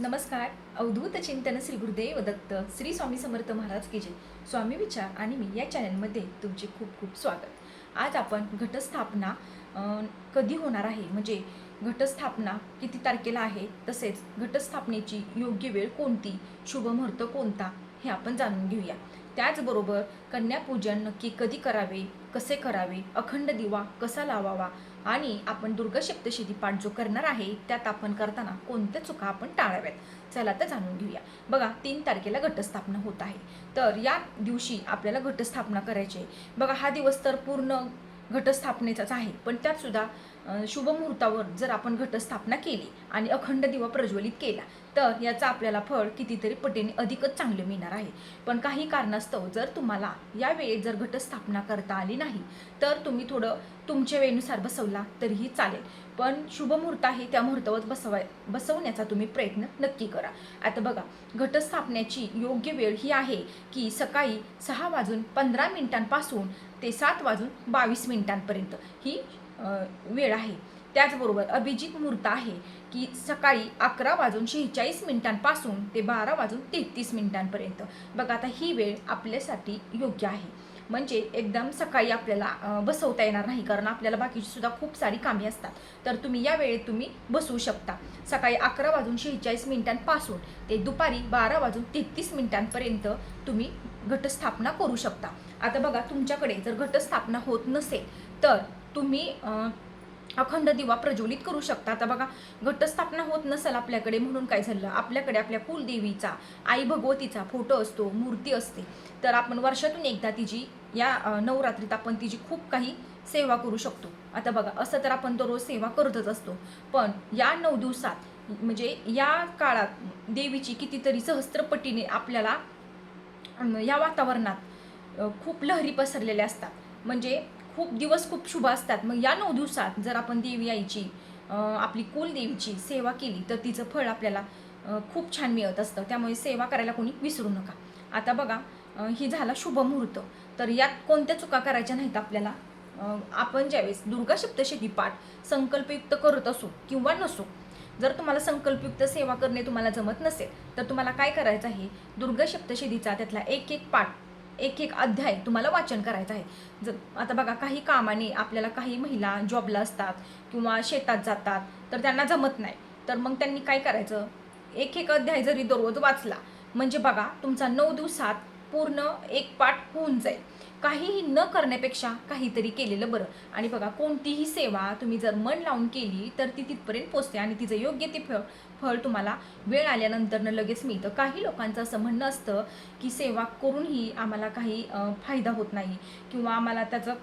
नमस्कार. अवधूत चिंतन श्री गुरुदेव दत्त श्री स्वामी समर्थ महाराज की जय. स्वामी विचार आणि मी या चॅनलमध्ये तुमचे खूप खूप स्वागत. आज आपण घटस्थापना कधी होणार आहे? म्हणजे घटस्थापना किती तारखेला आहे? तसेच घटस्थापनेची योग्य वेळ कोणती? शुभ मुहूर्त कोणता? हे आपण जाणून घेऊया. त्याचबरोबर कन्यापूजन नक्की कधी करावे? कसे करावे? अखंड दिवा कसा लावावा? आणि आपण दुर्गा सप्तशती पाठ जो करणार आहे त्यात आपण करताना कोणत्या चुका आपण टाळाव्यात? चला तर जाणून घेऊया. बघा तीन तारखेला घटस्थापना होत आहे. तर या दिवशी आपल्याला घटस्थापना करायची आहे. बघा हा दिवस तर पूर्ण घटस्थापनेचाच आहे. पण त्यातसुद्धा शुभमुहूर्तावर शुभ मुहूर्तावर जर आपण घटस्थापना केली आणि अखंड दिवा प्रज्वलित केला तर याचं आपल्याला फळ कितीतरी पटीने अधिकच चांगले मिळणार आहे. पण काही कारणास्तव जर तुम्हाला या वेळेत जर घटस्थापना करता आली नाही तर तुम्ही थोडं तुमच्या वेळेनुसार बसवला तरीही चालेल. पण शुभ मुहूर्त आहे त्या मुहूर्तावर बसवाय बसवण्याचा तुम्ही प्रयत्न नक्की करा. आता बघा घटस्थापनेची योग्य वेळ ही आहे की सकाळी सहा वाजून पंधरा मिनिटांपासून ते सात वाजून बावीस मिनिटांपर्यंत ही वेळ आहे. त्याचबरोबर अभिजित मुहूर्त आहे की सकाळी अकरा वाजून शेहेचाळीस मिनिटांपासून ते बारा वाजून तेहतीस मिनिटांपर्यंत. बघा आता ही वेळ आपल्यासाठी योग्य आहे. म्हणजे एकदम सकाळी आपल्याला बसवता येणार नाही कारण आपल्याला बाकीची सुद्धा खूप सारी कामे असतात. तर तुम्ही या वेळेत तुम्ही बसवू शकता. सकाळी अकरा वाजून शेहेचाळीस मिनिटांपासून ते दुपारी बारा वाजून तेहतीस मिनिटांपर्यंत तुम्ही घटस्थापना करू शकता. आता बघा तुमच्याकडे जर घटस्थापना होत नसेल तर तुम्ही अखंड दिवा प्रज्वलित करू शकता. आता बघा घटस्थापना होत नसेल आपल्याकडे म्हणून काय झालं? आपल्याकडे आपल्या कुलदेवीचा आई भगवतीचा फोटो असतो मूर्ती असते. तर आपण वर्षातून एकदा तिची या नवरात्रीत आपण तिची खूप काही सेवा करू शकतो. आता बघा असं तर आपण दररोज सेवा करतच असतो. पण या नऊ दिवसात म्हणजे या काळात देवीची कितीतरी सहस्त्रपटीने आपल्याला या वातावरणात खूप लहरी पसरलेल्या असतात. म्हणजे खूप दिवस खूप शुभ असतात. मग या नऊ दिवसात जर आपण देवी आईची आपली कुलदेवीची सेवा केली तर तिचं फळ आपल्याला खूप छान मिळत असतं. त्यामुळे सेवा करायला कोणी विसरू नका. आता बघा ही झाला शुभ मुहूर्त. तर यात कोणत्या चुका करायच्या नाहीत आपल्याला? आपण ज्यावेळेस दुर्गा सप्तशती पाठ संकल्पयुक्त करत असू किंवा नसो जर तुम्हाला संकल्पयुक्त सेवा करणे तुम्हाला जमत नसेल तर तुम्हाला काय करायचं आहे? दुर्गा सप्तशतीचा त्यातला एक एक पाठ एक एक अध्याय तुम्हाला वाचन करायचं आहे. जर आता बघा काही कामाने आपल्याला काही महिला जॉबला असतात किंवा शेतात जातात तर त्यांना जमत नाही. तर मग त्यांनी काय करायचं? एक एक अध्याय जरी दररोज वाचला म्हणजे बघा तुमचा नऊ दिवसात पूर्ण एक पाठ होऊन जाईल. काहीही न करण्यापेक्षा काहीतरी केलेलं बरं. आणि बघा कोणतीही सेवा तुम्ही जर मन लावून केली तर ती तिथपर्यंत पोचते आणि तिचं योग्य ते फळ फळ तुम्हाला वेळ आल्यानंतर लगेच मिळतं. काही लोकांचं असं म्हणणं असतं की सेवा करूनही आम्हाला काही फायदा होत नाही. किंवा आम्हाला त्याचं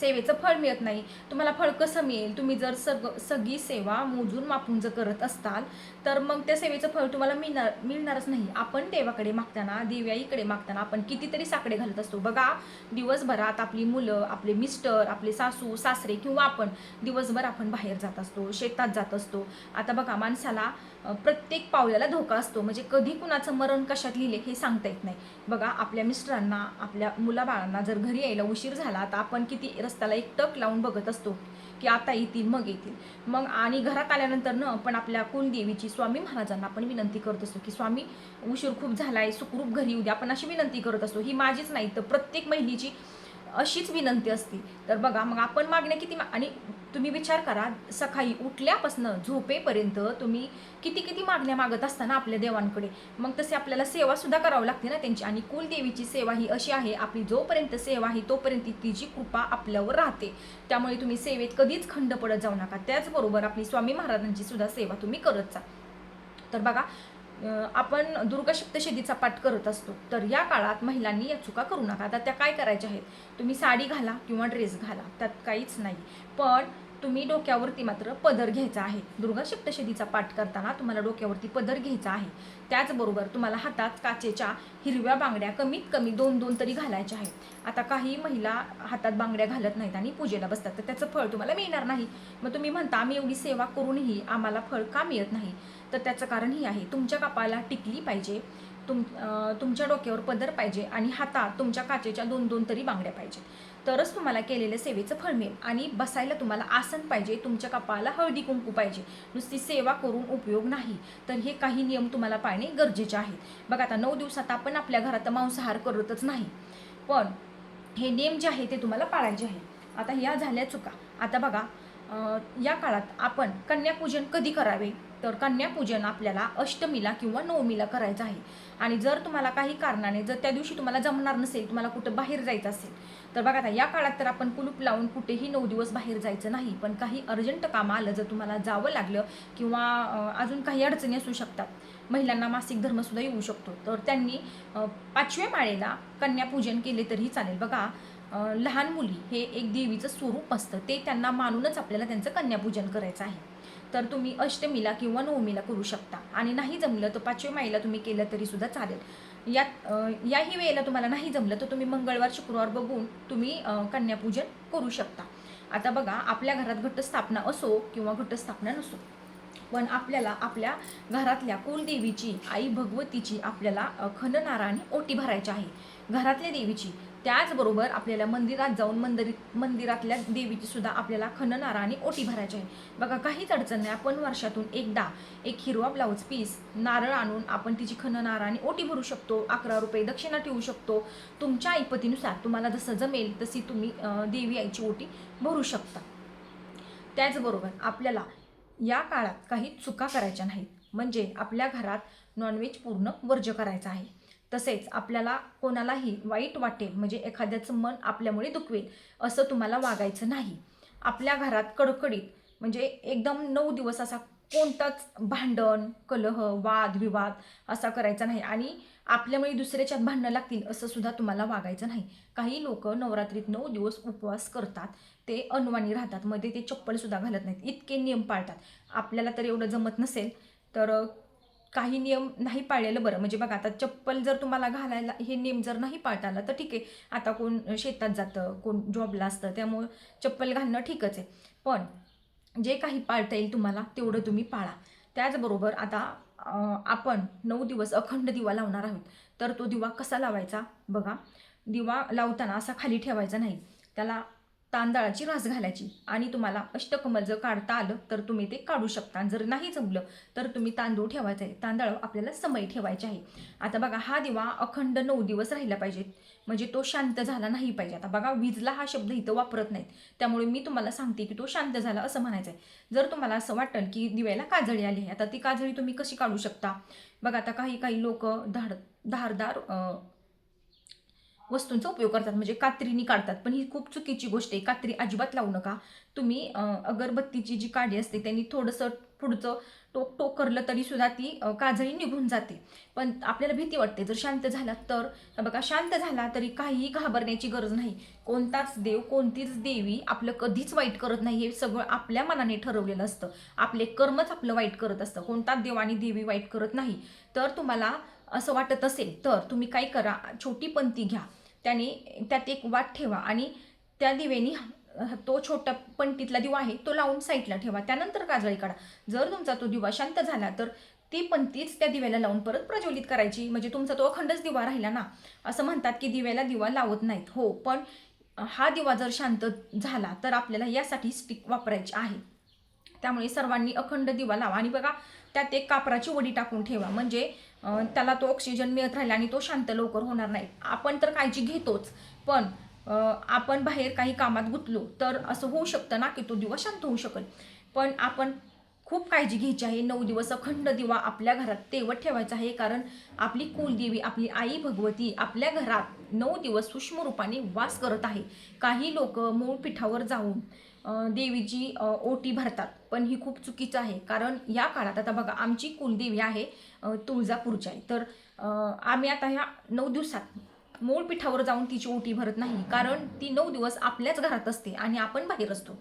सेवेचं फळ मिळत नाही. तुम्हाला फळ कसं मिळेल? तुम्ही जर सग सगळी सेवा मोजून मापून जर करत असताल तर मग त्या सेवेचं फळ तुम्हाला मिळणार मिळणारच नाही. आपण देवाकडे मागताना देव्याईकडे मागताना आपण कितीतरी साकडे घालत असतो. बघा दिवसभरात आपली मुलं आपले मिस्टर आपले सासू सासरे किंवा आपण दिवसभर आपण बाहेर जात असतो शेतात जात असतो. आता बघा माणसाला प्रत्येक पावल्याला धोका असतो. म्हणजे कधी कुणाचं मरण कशात लिहिले हे सांगता येत नाही. बघा आपल्या मिस्टरांना आपल्या मुलाबाळांना जर घरी यायला उशीर झाला तर आपण किती रस्त्याला एक टक लावून बघत असतो की आता येतील मग येतील. मग आणि घरात आल्यानंतर न आपण आपल्या कुलदेवीची स्वामी महाराजांना आपण विनंती करत असतो की स्वामी उशीर खूप झालाय सुखरूप घरी येऊ द्या. आपण अशी विनंती करत असतो. ही माझीच नाही तर प्रत्येक महिलेची अशीच विनंती असते. तर बघा मग आपण मागण्या किती मा- आणि तुम्ही विचार करा सकाळी उठल्यापासनं झोपेपर्यंत तुम्ही किती किती मागण्या मागत असताना आपल्या देवांकडे. मग तसे आपल्याला सेवा सुद्धा करावी लागते ना त्यांची. आणि कुलदेवीची सेवा ही अशी आहे आपली जोपर्यंत सेवा आहे तोपर्यंत तिची कृपा आपल्यावर राहते. त्यामुळे तुम्ही सेवेत कधीच खंड पडत जाऊ नका. त्याचबरोबर आपली स्वामी महाराजांची सुद्धा सेवा तुम्ही करत जा. तर बघा आपण दुर्गा शेतीचा पाठ करत असतो तर या काळात महिलांनी या चुका करू नका. आता त्या काय करायच्या आहेत? तुम्ही साडी घाला किंवा ड्रेस घाला त्यात काहीच नाही. पण तुम्ही डोक्यावरती मात्र पदर घ्यायचा आहे. दुर्गा सप्तशतीचा पाठ करताना तुम्हाला डोक्यावरती पदर घ्यायचा आहे. त्याचबरोबर तुम्हाला हातात काचेच्या हिरव्या बांगड्या कमीत कमी दोन दोन तरी घालायच्या आहेत. आता काही महिला हातात बांगड्या घालत नाहीत आणि पूजेला बसतात. तर त्याचं फळ तुम्हाला मिळणार नाही. मग तुम्ही म्हणता आम्ही एवढी सेवा करूनही आम्हाला फळ का मिळत नाही? तर त्याचं कारण हे आहे तुमच्या कपाला टिकली पाहिजे तुम तुमच्या डोक्यावर पदर पाहिजे आणि हातात तुमच्या काचेच्या दोन दोन तरी बांगड्या पाहिजे तरच तुम्हाला केलेल्या सेवेचं फळ मिळेल आणि बसायला तुम्हाला आसन पाहिजे तुमच्या कपाळाला हळदी कुंकू पाहिजे. नुसती सेवा करून उपयोग नाही. तर हे काही नियम तुम्हाला पाळणे गरजेचे आहेत. बघा आता नऊ दिवसात आपण आपल्या घरात मांसाहार करतच नाही. पण हे नियम जे आहे ते तुम्हाला पाळायचे आहे. आता या झाल्या चुका. आता बघा या काळात आपण कन्यापूजन कधी करावे? तर कन्यापूजन आपल्याला अष्टमीला किंवा नवमीला करायचं आहे. आणि जर तुम्हाला काही कारणाने जर त्या दिवशी तुम्हाला जमणार नसेल तुम्हाला कुठं बाहेर जायचं असेल तर बघा आता या काळात तर आपण कुलूप लावून कुठेही नऊ दिवस बाहेर जायचं नाही पण काही अर्जंट कामं आलं जर तुम्हाला जावं लागलं किंवा अजून काही अडचणी असू शकतात महिलांना मासिक धर्मसुद्धा येऊ शकतो. तर त्यांनी पाचव्या माळेला कन्यापूजन केले तरीही चालेल. बघा लहान मुली हे एक देवीचं स्वरूप असतं ते त्यांना मानूनच आपल्याला त्यांचं कन्यापूजन करायचं आहे. तर तुम्ही अष्टमीला किंवा नवमीला करू शकता. आणि नाही जमलं तर पाचव्या माईला तुम्ही केलं तरी सुद्धा चालेल. यात याही वेळेला तुम्हाला नाही जमलं तर तुम्ही मंगळवार शुक्रवार बघून तुम्ही कन्यापूजन करू शकता. आता बघा आपल्या घरात घटस्थापना असो किंवा घटस्थापना नसो. पण आपल्याला आपल्या घरातल्या कुलदेवीची आई भगवतीची आपल्याला खननाराने ओटी भरायची आहे. घरातल्या देवीची. त्याचबरोबर आपल्याला मंदिरात जाऊन मंदिर मंदिरातल्या देवीची सुद्धा आपल्याला खननारा आणि ओटी भरायची आहे. बघा काहीच अडचण नाही. आपण वर्षातून एकदा एक हिरवा ब्लाऊज पीस नारळ आणून आपण तिची खणनाराने ओटी भरू शकतो. अकरा रुपये दक्षिणा ठेवू शकतो. तुमच्या ऐपतीनुसार तुम्हाला जसं जमेल तशी तुम्ही देवी आईची ओटी भरू शकता. त्याचबरोबर आपल्याला या काळात काही चुका करायच्या नाहीत. म्हणजे आपल्या घरात नॉनव्हेज पूर्ण वर्ज करायचं आहे. तसेच आपल्याला कोणालाही वाईट वाटेल म्हणजे एखाद्याचं मन आपल्यामुळे दुखवेल असं तुम्हाला वागायचं नाही. आपल्या घरात कडकडीत म्हणजे एकदम नऊ दिवस असा कोणताच भांडण कलह वाद विवाद असा करायचा नाही. आणि आपल्यामुळे दुसऱ्याच्यात भांडणं लागतील असं सुद्धा तुम्हाला वागायचं नाही. काही लोक नवरात्रीत नऊ दिवस उपवास करतात. ते अनवाणी राहतात. मध्ये ते चप्पलसुद्धा घालत नाहीत. इतके नियम पाळतात. आपल्याला तर एवढं जमत नसेल तर काही नियम नाही पाळलेलं बरं. म्हणजे बघा आता चप्पल जर तुम्हाला घालायला हे नियम जर नाही पाळता आला तर ठीक आहे. आता कोण शेतात जातं कोण जॉबला असतं त्यामुळं चप्पल घालणं ठीकच आहे. पण जे काही पाळता येईल तुम्हाला तेवढं तुम्ही पाळा. त्याचबरोबर आता आपण नऊ दिवस अखंड दिवा लावणार आहोत. तर तो दिवा कसा लावायचा? बघा. दिवा लावताना असा खाली ठेवायचा नाही. त्याला तांदळाची रास घालायची आणि तुम्हाला अष्टकमल जर काढता आलं तर तुम्ही ते काढू शकता. जर नाही जमलं तर तुम्ही तांदूळ ठेवायचा आहे तांदळ आपल्याला समय ठेवायचे आहे आता बघा हा दिवा अखंड नऊ दिवस राहिला पाहिजे. म्हणजे तो शांत झाला नाही पाहिजे. आता बघा विजला हा शब्द इथं वापरत नाहीत. त्यामुळे मी तुम्हाला सांगते की तो शांत झाला असं म्हणायचं आहे जर तुम्हाला असं वाटेल की दिव्याला काजळी आली आहे आता ती काजळी तुम्ही कशी काढू शकता? बघा आता काही काही लोक धाड धारदार वस्तूंचा उपयोग करतात म्हणजे कात्रीनी काढतात. पण ही खूप चुकीची गोष्ट आहे. कात्री अजिबात लावू नका. तुम्ही अगरबत्तीची जी काडी असते त्यांनी थोडंसं पुढचं टोक टोक करलं तरी सुद्धा ती काजळी निघून जाते. पण आपल्याला भीती वाटते जर शांत झाला तर. बघा शांत झाला तरी काहीही घाबरण्याची गरज नाही. कोणताच देव कोणतीच देवी आपलं कधीच वाईट करत नाही हे सगळं आपल्या मनाने ठरवलेलं असतं. आपले कर्मच आपलं वाईट करत असतं. कोणताच देव आणि देवी वाईट करत नाही. तर तुम्हाला असं वाटत असेल तर तुम्ही काय करा छोटी पंती घ्या. त्याने त्यात एक वाट ठेवा आणि त्या दिव्यानी तो छोटा पंटीतला दिवा आहे तो लावून साईडला ठेवा त्यानंतर काजळी काढा. जर तुमचा तो दिवा शांत झाला तर ती पणतीच त्या दिव्याला लावून परत प्रज्वलित करायची. म्हणजे तुमचा तो अखंडच दिवा राहिला ना असं म्हणतात की दिव्याला दिवा लावत नाहीत. हो पण हा दिवा जर शांत झाला तर आपल्याला यासाठी स्टिक वापरायची आहे. त्यामुळे सर्वांनी अखंड दिवा लावा. आणि बघा त्यात एक कापराची वडी टाकून ठेवा. म्हणजे त्याला तो ऑक्सिजन मिळत राहिला आणि तो शांत लवकर होणार नाही. आपण तर काळजी घेतोच पण आपण बाहेर काही कामात गुंतलो तर असं होऊ शकतं ना की तो दिवा शांत होऊ शकेल. पण आपण खूप काळजी घ्यायची आहे. नऊ दिवस अखंड दिवा आपल्या घरात तेवत ठेवायचा आहे. कारण आपली कुलदेवी आपली आई भगवती आपल्या घरात नऊ दिवस सूक्ष्म रूपाने वास करत आहे. काही लोक मूळ पिठावर जाऊन देवीची ओटी भरतात. पण ही खूप चुकीचं आहे. कारण या काळात आता बघा आमची कुलदेवी आहे तुळजापूरची आहे. तर आम्ही आता ह्या नऊ दिवसात मूळ पिठावर जाऊन तिची ओटी भरत नाही. कारण ती नऊ दिवस आपल्याच घरात असते आणि आपण बाहेर असतो.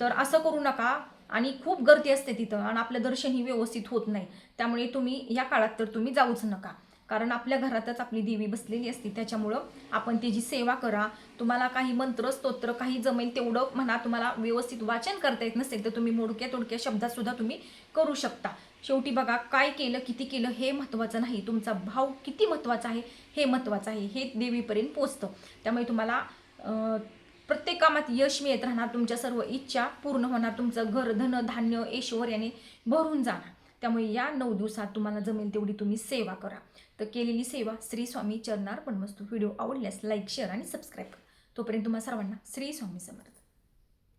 तर असं करू नका आणि खूप गर्दी असते तिथं आणि आपलं दर्शनही व्यवस्थित होत नाही. त्यामुळे तुम्ही या काळात तर तुम्ही जाऊच नका. कारण आपल्या घरातच आपली देवी बसलेली असते. त्याच्यामुळं आपण त्याची सेवा करा तुम्हाला काही मंत्र स्तोत्र काही जमेल तेवढं म्हणा तुम्हाला व्यवस्थित वाचन करता येत नसेल तर तुम्ही मोडक्या तोडक्या शब्दात सुद्धा तुम्ही करू शकता. शेवटी बघा काय केलं किती केलं हे महत्त्वाचं नाही. तुमचा भाव किती महत्त्वाचा आहे हे महत्त्वाचं आहे. हे देवीपर्यंत पोचतं. त्यामुळे तुम्हाला प्रत्येक कामात यश मिळत राहणार. तुमच्या सर्व इच्छा पूर्ण होणार. तुमचं घर धन धान्य ऐश्वर्याने भरून जाणार. त्यामुळे या नऊ दिवसात तुम्हाला जमेल तेवढी तुम्ही सेवा करा. तर केलेली सेवा श्री स्वामी चरणार पण वस्तू व्हिडिओ आवडल्यास लाईक शेअर आणि सबस्क्राईब करा. तोपर्यंत तुम्हाला सर्वांना श्री स्वामी समर्थ.